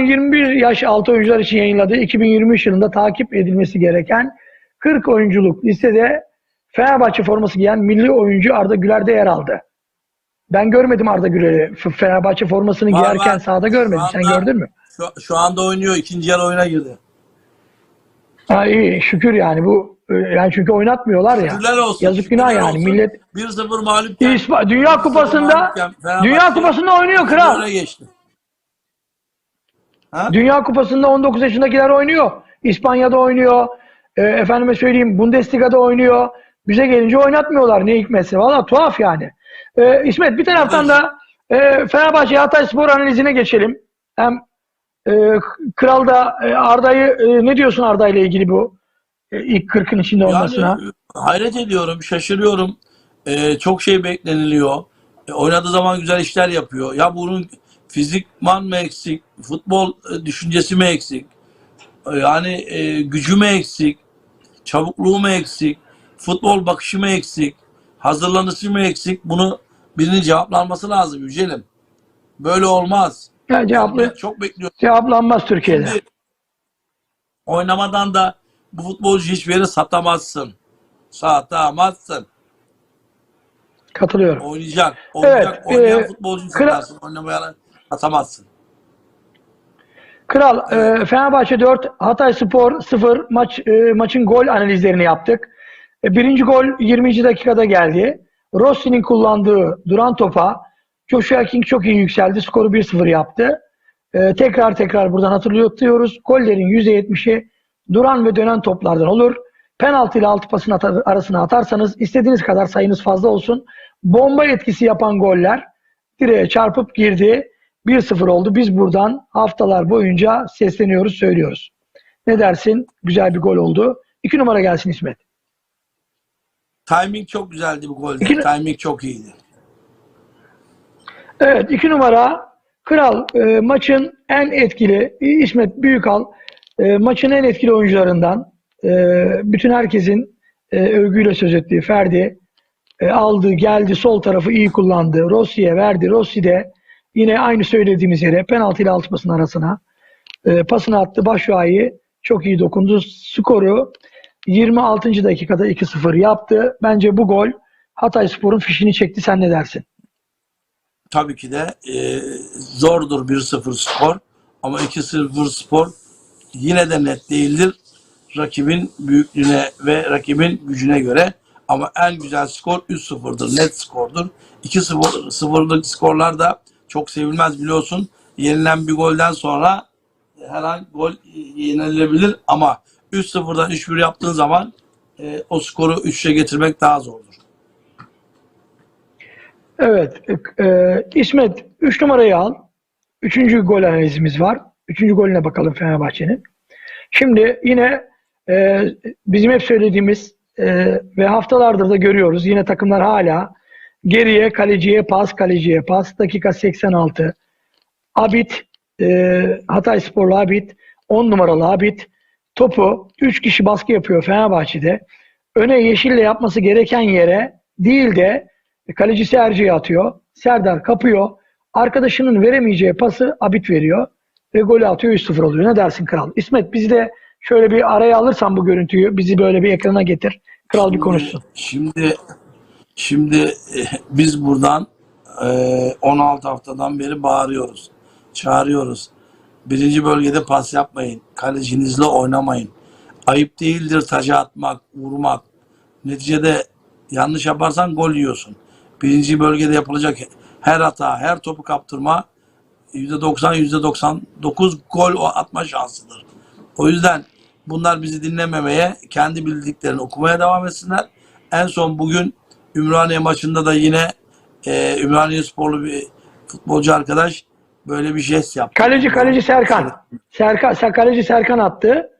21 yaş altı oyuncular için yayınladığı 2023 yılında takip edilmesi gereken 40 oyunculuk listede Fenerbahçe forması giyen milli oyuncu Arda Güler de yer aldı. Ben görmedim Arda Güler'i. Fenerbahçe formasını Var, giyerken var. sahada görmedim. Sen gördün mü? Şu, şu anda oynuyor. ikinci yarı oyuna girdi. Ha, iyi şükür yani bu e, yani çünkü oynatmıyorlar ya. Şükürler olsun. Yazık günah yani olsun. millet 1-0 mağlupken. İspa- Dünya 1-0 Kupası'nda Dünya Kupası'nda oynuyor kral. geçti. Ha? Dünya Kupası'nda 19 yaşındakiler oynuyor. İspanya'da oynuyor. E, efendime söyleyeyim Bundesliga'da oynuyor. Bize gelince oynatmıyorlar ne hikmetse. Valla tuhaf yani. E, İsmet bir taraftan da e, Fenerbahçe Hatay Spor analizine geçelim. Hem e, Kral da e, Arda'yı e, ne diyorsun Arda ile ilgili bu e, ilk 40'ın içinde olmasına? Yani hayret ediyorum, şaşırıyorum. Ee, çok şey bekleniliyor. E, oynadığı zaman güzel işler yapıyor. Ya bunun fizikman mı eksik, futbol e, düşüncesi mi eksik? E, Yani e, gücü mü eksik, çabukluğu mu eksik, futbol bakışı mı eksik, hazırlanışı mı eksik? Bunu birinin cevaplanması lazım Yücel'im. Böyle olmaz. Ya, cevaplı, Çok bekliyorum. cevaplanmaz Türkiye'de. Şimdi oynamadan da bu futbolcu hiçbir yere satamazsın. Satamazsın. Katılıyorum. Oynayacak. Oynayacak. Evet, Oynayan e, futbolcu satarsın. Oynamayanı satamazsın. Kral, e, Fenerbahçe 4, Hatay Spor 0 maç e, maçın gol analizlerini yaptık. E, birinci gol 20. dakikada geldi. Rossi'nin kullandığı duran topa Joshua King çok iyi yükseldi. Skoru 1-0 yaptı. E, tekrar tekrar buradan hatırlatıyoruz. Gollerin %70'i duran ve dönen toplardan olur. Penaltı ile altı pasın atar- arasına atarsanız istediğiniz kadar sayınız fazla olsun. Bomba etkisi yapan goller direğe çarpıp girdi. 1-0 oldu. Biz buradan haftalar boyunca sesleniyoruz, söylüyoruz. Ne dersin? Güzel bir gol oldu. 2 numara gelsin İsmet. Timing çok güzeldi bu golde. İki- Timing çok iyiydi. Evet 2 numara Kral e, maçın en etkili İsmet Büyükal e, maçın en etkili oyuncularından e, bütün herkesin e, övgüyle söz ettiği Ferdi e, aldı geldi sol tarafı iyi kullandı. Rossi'ye verdi. Rossi de yine aynı söylediğimiz yere penaltı ile altı pasın arasına e, pasını attı. Başuay'ı çok iyi dokundu. Skoru 26. dakikada 2-0 yaptı. Bence bu gol Hatay Spor'un fişini çekti. Sen ne dersin? Tabii ki de e, zordur 1-0 skor. Ama 2-0 skor yine de net değildir. Rakibin büyüklüğüne ve rakibin gücüne göre. Ama en güzel skor 3-0'dır. Net skordur. 2-0'lık skorlar da çok sevilmez biliyorsun. Yenilen bir golden sonra her an gol yenilebilir ama 3-0'dan 3-1 yaptığın zaman e, o skoru 3'e getirmek daha zordur. Evet. E, İsmet 3 numarayı al. Üçüncü gol analizimiz var. Üçüncü golüne bakalım Fenerbahçe'nin. Şimdi yine e, bizim hep söylediğimiz e, ve haftalardır da görüyoruz. Yine takımlar hala geriye kaleciye pas, kaleciye pas. Dakika 86. Abid, e, Hatay Sporlu Abid, 10 numaralı Abid topu 3 kişi baskı yapıyor Fenerbahçe'de. Öne yeşille yapması gereken yere değil de kalecisi Erce'ye atıyor. Serdar kapıyor. Arkadaşının veremeyeceği pası Abid veriyor. Ve golü atıyor 3-0 oluyor. Ne dersin kral? İsmet bizi de şöyle bir araya alırsan bu görüntüyü bizi böyle bir ekrana getir. Kral bir konuşsun. Şimdi şimdi e, biz buradan e, 16 haftadan beri bağırıyoruz. Çağırıyoruz. Birinci bölgede pas yapmayın. Kalecinizle oynamayın. Ayıp değildir taca atmak, vurmak. Neticede yanlış yaparsan gol yiyorsun. Birinci bölgede yapılacak her hata, her topu kaptırma %90, %99 gol atma şansıdır. O yüzden bunlar bizi dinlememeye, kendi bildiklerini okumaya devam etsinler. En son bugün Ümraniye maçında da yine e, Ümraniye sporlu bir futbolcu arkadaş böyle bir jest yaptı. Kaleci kaleci Serkan. Serkan Ser- kaleci Serkan attı.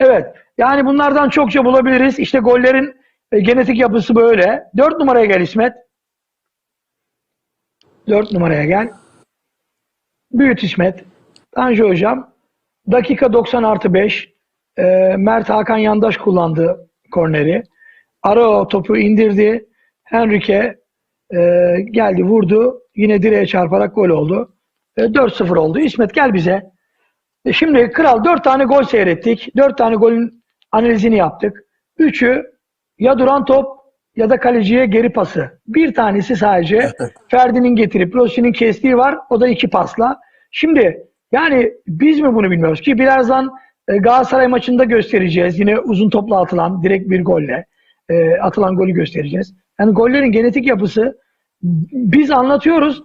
Evet. Yani bunlardan çokça bulabiliriz. İşte gollerin e, genetik yapısı böyle. 4 numaraya gel İsmet. 4 numaraya gel. Büyüt İsmet. Tanju hocam. Dakika 90 artı 5. E, Mert Hakan Yandaş kullandı korneri. Arao topu indirdi. Henrique e, geldi vurdu. Yine direğe çarparak gol oldu. E, 4-0 oldu. İsmet gel bize. E Şimdi Kral 4 tane gol seyrettik. 4 tane golün analizini yaptık. Üçü ya duran top ya da kaleciye geri pası. Bir tanesi sadece Ferdi'nin getirip Rossi'nin kestiği var. O da iki pasla. Şimdi yani biz mi bunu bilmiyoruz ki birazdan e, Galatasaray maçında göstereceğiz. Yine uzun topla atılan direkt bir golle e, atılan golü göstereceğiz. Yani gollerin genetik yapısı biz anlatıyoruz.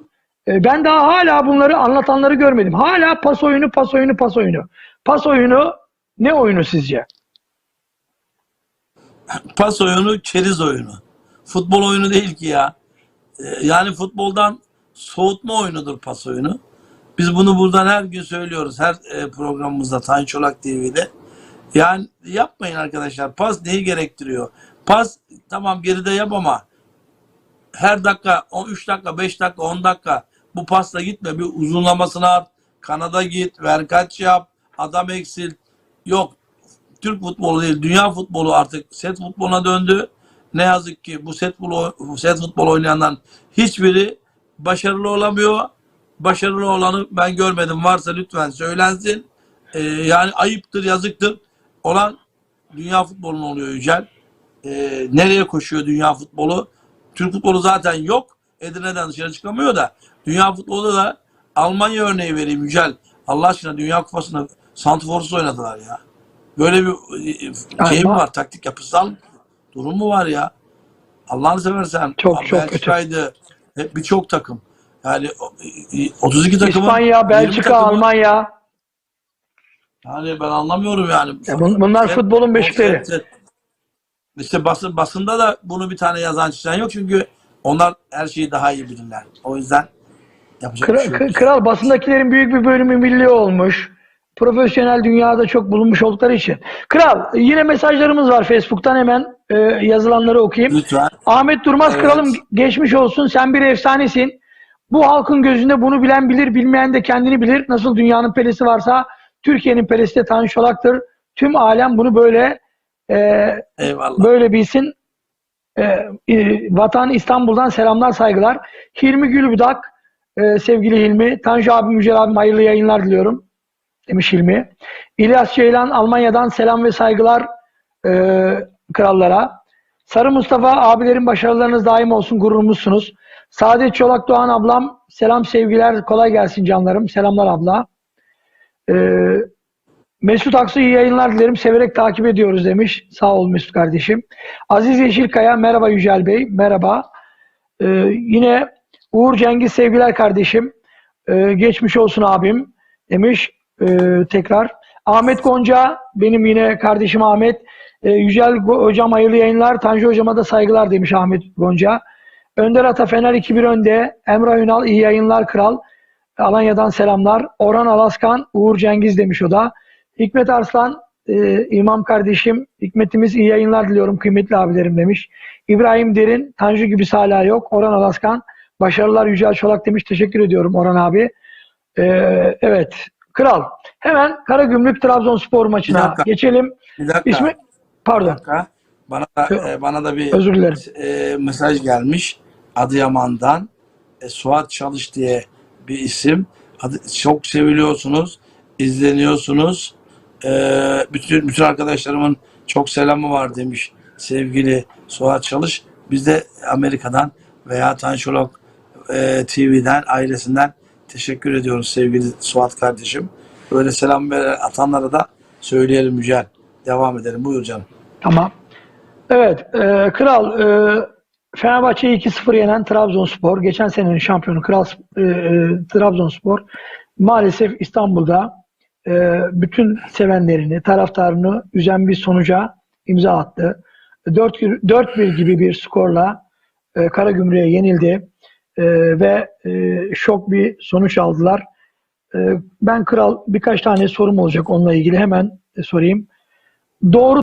E, ben daha hala bunları anlatanları görmedim. Hala pas oyunu, pas oyunu, pas oyunu. Pas oyunu ne oyunu sizce? Pas oyunu, keriz oyunu. Futbol oyunu değil ki ya. Ee, Yani futboldan soğutma oyunudur pas oyunu. Biz bunu buradan her gün söylüyoruz. Her e, programımızda Tayin Çolak TV'de. Yani yapmayın arkadaşlar. Pas neyi gerektiriyor? Pas tamam geride yap ama her dakika 3 dakika 5 dakika 10 dakika bu pasla gitme. Bir uzunlamasına at. Kanada git. Ver kaç yap. Adam eksil. Yok. Türk futbolu değil, dünya futbolu artık set futboluna döndü. Ne yazık ki bu set futbolu, set futbol oynayanların hiçbiri başarılı olamıyor. Başarılı olanı ben görmedim. Varsa lütfen söylensin. Ee, yani ayıptır, yazıktır. Olan dünya futbolunun oluyor Yücel. Ee, nereye koşuyor dünya futbolu? Türk futbolu zaten yok. Edirne'den dışarı çıkamıyor da. Dünya futbolu da Almanya örneği vereyim Yücel. Allah aşkına Dünya Kupası'nda Santiforsuz oynadılar ya. Böyle bir e, şey mi var? Taktik yapısal durum mu var ya? Allah'ını seversen. Çok, çok Belçika'ydı. Hep birçok takım. Yani o- e, 32 takımın İspanya, 20 Belçika, Almanya. Yani ben anlamıyorum yani. Ya bun- bunlar Hep- futbolun beşikleri. İşte basın, basında da bunu bir tane yazan çizen yok çünkü onlar her şeyi daha iyi bilirler. O yüzden yapacak bir Kral, şey yok. kral basındakilerin büyük bir bölümü milli olmuş. Profesyonel dünyada çok bulunmuş oldukları için. Kral yine mesajlarımız var Facebook'tan hemen e, yazılanları okuyayım. Lütfen. Ahmet Durmaz Evet. kralım geçmiş olsun. Sen bir efsanesin. Bu halkın gözünde bunu bilen bilir, bilmeyen de kendini bilir. Nasıl dünyanın pelesi varsa Türkiye'nin pelesi de Tanju Çolak'tır. Tüm alem bunu böyle e, Eyvallah. böyle bilsin. E, e, Vatan İstanbul'dan selamlar saygılar. Hilmi Gülbudak e, sevgili Hilmi. Tanju abim Yücel abim hayırlı yayınlar diliyorum. Demiş Hilmi. İlyas Ceylan Almanya'dan selam ve saygılar e, krallara. Sarı Mustafa abilerin başarılarınız daim olsun gururumuzsunuz. Saadet Çolak Doğan ablam selam sevgiler kolay gelsin canlarım. Selamlar abla. Ee, Mesut Aksu iyi yayınlar dilerim. Severek takip ediyoruz demiş. Sağ ol Mesut kardeşim. Aziz Yeşilkaya merhaba Yücel Bey. Merhaba. Ee, yine Uğur Cengiz sevgiler kardeşim. Ee, geçmiş olsun abim demiş. Ee, tekrar. Ahmet Gonca benim yine kardeşim Ahmet. Ee, Yücel hocam hayırlı yayınlar. Tanju hocama da saygılar demiş Ahmet Gonca. Önder Ata Fener 2-1 önde. Emrah Ünal iyi yayınlar kral. Alanya'dan selamlar. Orhan Alaskan, Uğur Cengiz demiş o da. Hikmet Arslan, e, imam kardeşim. Hikmetimiz iyi yayınlar diliyorum kıymetli abilerim demiş. İbrahim Derin, Tanju gibi hala yok. Orhan Alaskan, başarılar Yücel Çolak demiş. Teşekkür ediyorum Orhan abi. E, evet, kral. Hemen Karagümrük Trabzonspor Bir maçına dakika. geçelim. Bir dakika. İsmi, Bir pardon, dakika. Bana da, e, bana da bir özür dilerim. e, mesaj gelmiş Adıyaman'dan. E, Suat Çalış diye bir isim. Adı, çok seviliyorsunuz, izleniyorsunuz. E, bütün bütün arkadaşlarımın çok selamı var demiş sevgili Suat Çalış. Biz de Amerika'dan veya Tanşolog e, TV'den, ailesinden teşekkür ediyoruz sevgili Suat kardeşim. Böyle selam atanlara da söyleyelim Yücel. Devam edelim. Buyur canım. Tamam. Evet, e, Kral e, Fenerbahçe'yi 2-0 yenen Trabzonspor, geçen senenin şampiyonu Kral e, e, Trabzonspor maalesef İstanbul'da e, bütün sevenlerini, taraftarını üzen bir sonuca imza attı. 4 4-1 gibi bir skorla e, Karagümrük'e yenildi E, ve e, şok bir sonuç aldılar. E, ben Kral birkaç tane sorum olacak onunla ilgili hemen sorayım. Doğru